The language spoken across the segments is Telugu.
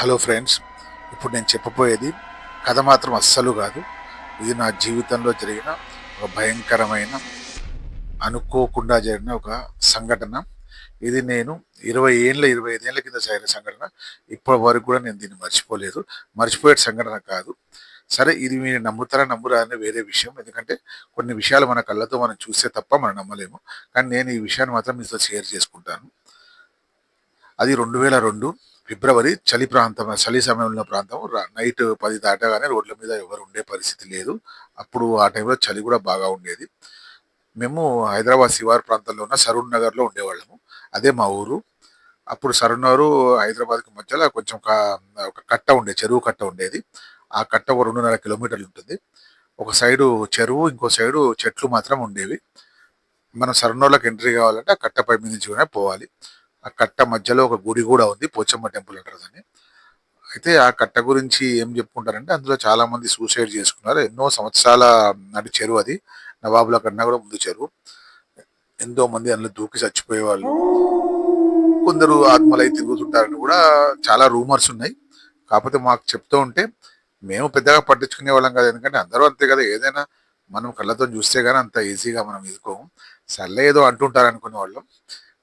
హలో ఫ్రెండ్స్ ఇప్పుడు నేను చెప్పబోయేది కథ మాత్రం అస్సలు కాదు. ఇది నా జీవితంలో జరిగిన ఒక భయంకరమైన అనుకోకుండా జరిగిన ఒక సంఘటన. ఇది నేను ఇరవై ఏళ్ళ ఇరవై ఐదేళ్ళ కింద జరిగిన సంఘటన. ఇప్పటి వరకు కూడా నేను దీన్ని మర్చిపోలేదు. మర్చిపోయే సంఘటన కాదు. సరే ఇది మీరు నమ్ముతారా నమ్మురా అనే వేరే విషయం. ఎందుకంటే కొన్ని విషయాలు మన కళ్ళతో మనం చూస్తే తప్ప మనం నమ్మలేము. కానీ నేను ఈ విషయాన్ని మాత్రం మీతో షేర్ చేసుకుంటాను. అది రెండు వేల రెండు ఫిబ్రవరి చలి ప్రాంతం చలి సమయంలో ప్రాంతం నైట్ పది దాటగానే రోడ్ల మీద ఎవరు ఉండే పరిస్థితి లేదు. అప్పుడు ఆ టైంలో చలి కూడా బాగా ఉండేది. మేము హైదరాబాద్ శివారు ప్రాంతంలో ఉన్న సరూర్ నగర్లో ఉండేవాళ్ళము. అదే మా ఊరు. అప్పుడు సరూర్ నగరు హైదరాబాద్కి మధ్యలో కొంచెం ఒక కట్ట ఉండే చెరువు కట్ట ఉండేది. ఆ కట్ట ఒక రెండున్నర కిలోమీటర్లు ఉంటుంది. ఒక సైడు చెరువు ఇంకో సైడు చెట్లు మాత్రం ఉండేవి. మనం సరూర్లోకి ఎంట్రీ కావాలంటే ఆ కట్టపై మీద నుంచి కూడా పోవాలి. ఆ కట్ట మధ్యలో ఒక గుడి కూడా ఉంది పోచమ్మ టెంపుల్ అంటారు దాన్ని. అయితే ఆ కట్ట గురించి ఏం చెప్పుకుంటారంటే అందులో చాలా మంది సూసైడ్ చేసుకున్నారు. ఎన్నో సంవత్సరాల నాటి చెరువు అది. నవాబుల కన్నా కూడా ముందు చెరువు. ఎంతో మంది అందులో దూకి చచ్చిపోయేవాళ్ళు. కొందరు ఆత్మలై తిరుగుతుంటారని కూడా చాలా రూమర్స్ ఉన్నాయి. కాకపోతే మాకు చెప్తూ ఉంటే మేము పెద్దగా పట్టించుకునే వాళ్ళం కదా. ఎందుకంటే అందరూ అంతే కదా. ఏదైనా మనం కళ్ళతో చూస్తే కానీ అంత ఈజీగా మనం ఎదుకోము సర్లే ఏదో అంటుంటారు అనుకునే వాళ్ళం.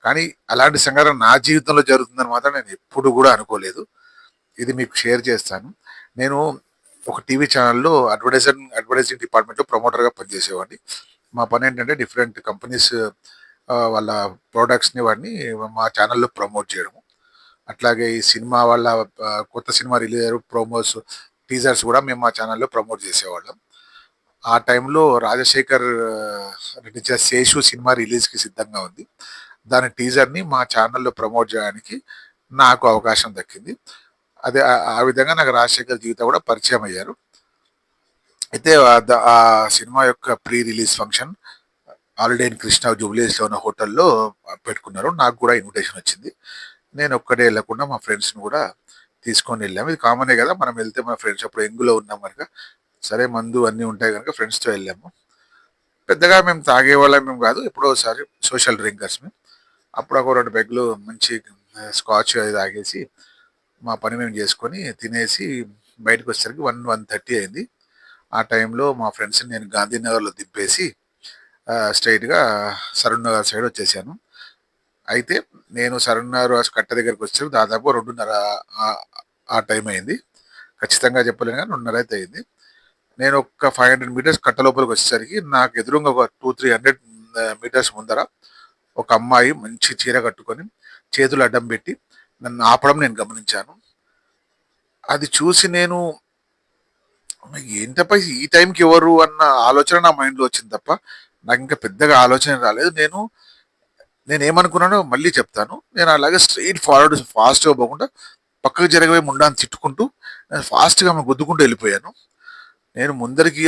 కానీ అలాంటి సంఘటన నా జీవితంలో జరుగుతుందని మాత్రం నేను ఎప్పుడు కూడా అనుకోలేదు. ఇది మీకు షేర్ చేస్తాను. నేను ఒక టీవీ ఛానల్లో అడ్వర్టైజింగ్ అడ్వర్టైజింగ్ డిపార్ట్మెంట్లో ప్రమోటర్గా పనిచేసేవాడిని. మా పని ఏంటంటే డిఫరెంట్ కంపెనీస్ వాళ్ళ ప్రోడక్ట్స్ని వాడిని మా ఛానల్లో ప్రమోట్ చేయడము. అట్లాగే ఈ సినిమా వాళ్ళ కొత్త సినిమా రిలీజ్ అయ్యారు ప్రోమోస్ టీజర్స్ కూడా మేము మా ఛానల్లో ప్రమోట్ చేసేవాళ్ళం. ఆ టైంలో రాజశేఖర్ రెడ్డి నటించిన శేషు సినిమా రిలీజ్కి సిద్ధంగా ఉంది. దాని టీజర్ని మా ఛానల్లో ప్రమోట్ చేయడానికి నాకు అవకాశం దక్కింది. అదే ఆ- విధంగా నాకు రాజశేఖర్ జీవిత కూడా పరిచయం అయ్యారు. అయితే ఆ సినిమా యొక్క pre release function already in Krishna జూబ్లీస్లో ఉన్న హోటల్లో పెట్టుకున్నారు. నాకు కూడా ఇన్విటేషన్ వచ్చింది. నేను ఒక్కడే వెళ్ళకుండా మా ఫ్రెండ్స్ని కూడా తీసుకొని వెళ్ళాము. ఇది కామనే కదా మనం వెళ్తే మన ఫ్రెండ్స్ అప్పుడు ఎంగులో ఉన్నాం కనుక. సరే మందు అన్నీ ఉంటాయి కనుక ఫ్రెండ్స్తో వెళ్ళాము. పెద్దగా మేము తాగేవాళ్ళం మేము కాదు. ఎప్పుడో ఒకసారి సోషల్ డ్రింకర్స్ మేము అప్పుడు ఒక రెండు పెగ్గులు మంచి స్కాచ్ అది తాగేసి మా పని మేము చేసుకొని తినేసి బయటకు వచ్చేసరికి వన్ వన్ థర్టీ అయింది. ఆ టైంలో మా ఫ్రెండ్స్ని నేను గాంధీనగర్లో దింపేసి స్ట్రైట్గా సరూర్ నగర్ సైడ్ వచ్చేసాను. అయితే నేను సరూర్ నగర్ కట్ట దగ్గరికి వచ్చేసరికి దాదాపు రెండున్నర ఆ- ఆ టైం అయింది. ఖచ్చితంగా చెప్పలేను కానీ రెండున్నర అయితే అయింది. నేను ఒక ఫైవ్ హండ్రెడ్ మీటర్స్ కట్ట లోపలికి వచ్చేసరికి నాకు ఎదురుగా ఒక టూ త్రీ హండ్రెడ్ మీటర్స్ ముందర ఒక అమ్మాయి మంచి చీర కట్టుకొని చేతులు అడ్డం పెట్టి నన్ను ఆపడం నేను గమనించాను. అది చూసి నేను ఏంటప్ప ఈ టైంకి ఎవరు? అన్న ఆలోచన నా మైండ్లో వచ్చింది తప్ప నాకు ఇంకా పెద్దగా ఆలోచన రాలేదు. నేను నేను ఏమనుకున్నానో మళ్ళీ చెప్తాను. నేను అలాగే స్ట్రైట్ ఫార్వర్డ్ ఫాస్ట్గా పోకుండా పక్కకు జరగవే ముండాన్ని తిట్టుకుంటూ నేను ఫాస్ట్గా ఆమె గుద్దుకుంటూ వెళ్ళిపోయాను. నేను ముందరికి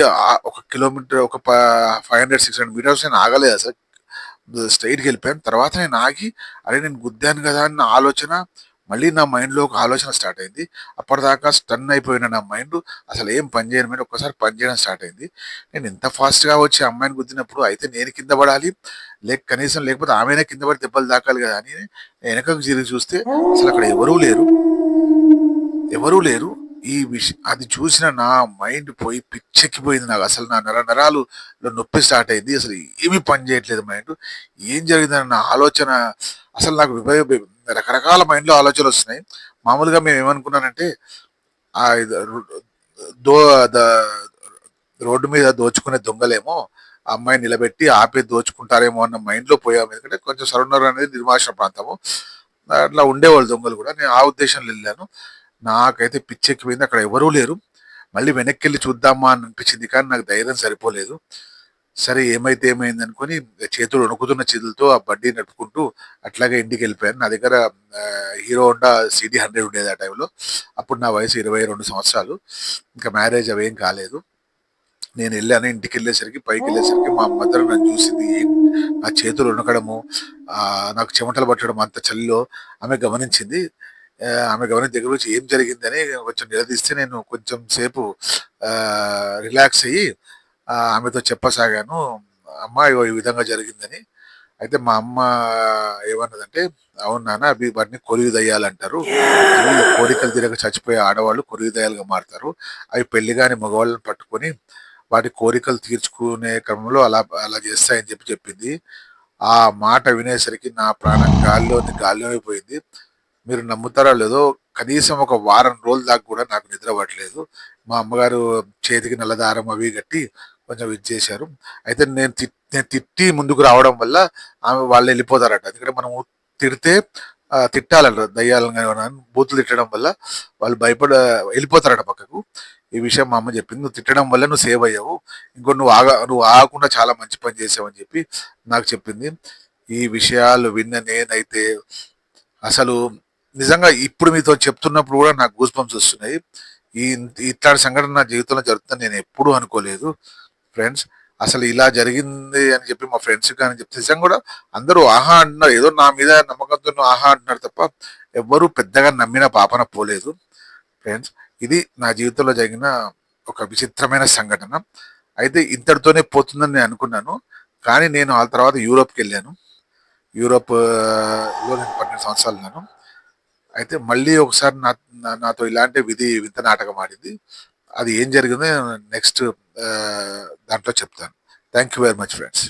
ఒక కిలోమీటర్ ఒక five hundred six hundred metres నేను ఆగలేదు అసలు. స్ట్రైట్కి వెళ్ళిపోయాను. తర్వాత నేను ఆగి అరే నేను గుద్దాను కదా అన్న ఆలోచన మళ్ళీ నా మైండ్లో ఒక ఆలోచన స్టార్ట్ అయింది. అప్పటిదాకా స్టన్ అయిపోయిన నా మైండ్ అసలు ఏం పని చేయను మీద ఒక్కసారి పని చేయడం స్టార్ట్ అయింది. నేను ఎంత ఫాస్ట్గా వచ్చి అమ్మాయిని గుద్దినప్పుడు అయితే నేను కింద పడాలి లేక కనీసం లేకపోతే ఆమెనే కింద పడి దెబ్బలు దాకాలి కదా అని వెనకకు తిరిగి చూస్తే అసలు అక్కడ ఎవరూ లేరు. ఎవరూ లేరు. ఈ విషయం అది చూసిన నా మైండ్ పోయి పిచ్చెక్కిపోయింది నాకు. అసలు నా నర నరాలు నొప్పి స్టార్ట్ అయింది. అసలు ఏమీ పని చేయట్లేదు మైండ్. ఏం జరిగిందని నా ఆలోచన అసలు నాకు విభ- రకరకాల మైండ్లో ఆలోచనలు వస్తున్నాయి. మామూలుగా మేము ఏమనుకున్నానంటే ఆ దో ద- రోడ్డు మీద దోచుకునే దొంగలేమో అమ్మాయి నిలబెట్టి ఆపే దోచుకుంటారేమో అన్న మైండ్లో పోయాము. ఎందుకంటే కొంచెం సరౌండర్ అనేది నిర్మాషణ ప్రాంతము. అట్లా ఉండేవాళ్ళు దొంగలు కూడా. నేను ఆ ఉద్దేశంలో వెళ్ళాను. నాకైతే పిచ్చెక్కిపోయింది. అక్కడ ఎవరూ లేరు. మళ్ళీ వెనక్కి వెళ్ళి చూద్దామా అని అనిపించింది కానీ నాకు ధైర్యం సరిపోలేదు. సరే ఏమైతే ఏమైంది అనుకొని చేతులు వణుకుతున్న చేతులతో ఆ బండి నడుపుకుంటూ అట్లాగే ఇంటికి వెళ్ళిపోయాను. నా దగ్గర హీరో హోండా సిటీ హండ్రెడ్ ఉండేది ఆ టైంలో. అప్పుడు నా వయసు ఇరవై రెండు సంవత్సరాలు. ఇంకా మ్యారేజ్ అవేం కాలేదు. నేను వెళ్ళాను ఇంటికి వెళ్ళేసరికి పైకి వెళ్ళేసరికి మా మదర్ నన్ను చూసింది నా చేతులు వణకడము నాకు చెమటలు పట్టడం అంత చలిలో. ఆమె గమనించింది. ఆమె గమని దగ్గర వచ్చి ఏం జరిగిందని కొంచెం నిలదీస్తే నేను కొంచెం సేపు రిలాక్స్ అయ్యి ఆమెతో చెప్పసాగాను. అమ్మ ఈ విధంగా జరిగిందని. అయితే మా అమ్మ ఏమన్నదంటే అవును నాన్న అవి వాటిని కొలివి దయ్యాలు అంటారు కోరికలు తిరగ చచ్చిపోయే ఆడవాళ్ళు కొలివి దయ్యాలుగా మారుతారు. అవి పెళ్ళి కాని మగవాళ్ళని పట్టుకొని వాటి కోరికలు తీర్చుకునే క్రమంలో అలా అలా చేస్తాయని చెప్పి చెప్పింది. ఆ మాట వినేసరికి నా ప్రాణం గాల్లోని గాల్లో అయిపోయింది మీరు నమ్ముతారో లేదో కనీసం ఒక వారం రోజుల దాకా కూడా నాకు నిద్ర పట్టలేదు. మా అమ్మగారు చేతికి నల్లదారం అవి కట్టి కొంచెం ఇది చేశారు. అయితే నేను నేను తిట్టి ముందుకు రావడం వల్ల ఆమె వాళ్ళు వెళ్ళిపోతారట. ఎందుకంటే మనం తిడితే తిట్టాలంట దయ్యాలని బూతులు తిట్టడం వల్ల వాళ్ళు భయపడ వెళ్ళిపోతారట పక్కకు. ఈ విషయం మా అమ్మ చెప్పింది. నువ్వు తిట్టడం వల్ల నువ్వు సేవ్ అయ్యావు. ఇంకో నువ్వు ఆగా నువ్వు ఆగకుండా చాలా మంచి పని చేసావు అని చెప్పి నాకు చెప్పింది. ఈ విషయాలు విన్న నేనైతే అసలు నిజంగా ఇప్పుడు మీతో చెప్తున్నప్పుడు కూడా నాకు గూస్ బంప్స్ వస్తున్నాయి. ఈ ఇట్లాంటి సంఘటన నా జీవితంలో జరుగుతుందని నేను ఎప్పుడూ అనుకోలేదు. ఫ్రెండ్స్ అసలు ఇలా జరిగింది అని చెప్పి మా ఫ్రెండ్స్ కానీ చెప్తే నిజంగా కూడా అందరూ ఆహా అంటున్నారు. ఏదో నా మీద నమ్మకంతో ఆహా అంటున్నారు తప్ప ఎవ్వరూ పెద్దగా నమ్మిన పాపన పోలేదు. ఫ్రెండ్స్ ఇది నా జీవితంలో జరిగిన ఒక విచిత్రమైన సంఘటన. అయితే ఇంతటితోనే పోతుందని నేను అనుకున్నాను. కానీ నేను ఆ తర్వాత యూరోప్కి వెళ్ళాను. యూరోప్ నేను పన్నెండు సంవత్సరాలు ఉన్నాను. అయితే మళ్ళీ ఒకసారి నా నాతో ఇలాంటి విధి వింత నాటకం ఆడింది. అది ఏం జరిగిందో నెక్స్ట్ దాంట్లో చెప్తాను. Thank you very much friends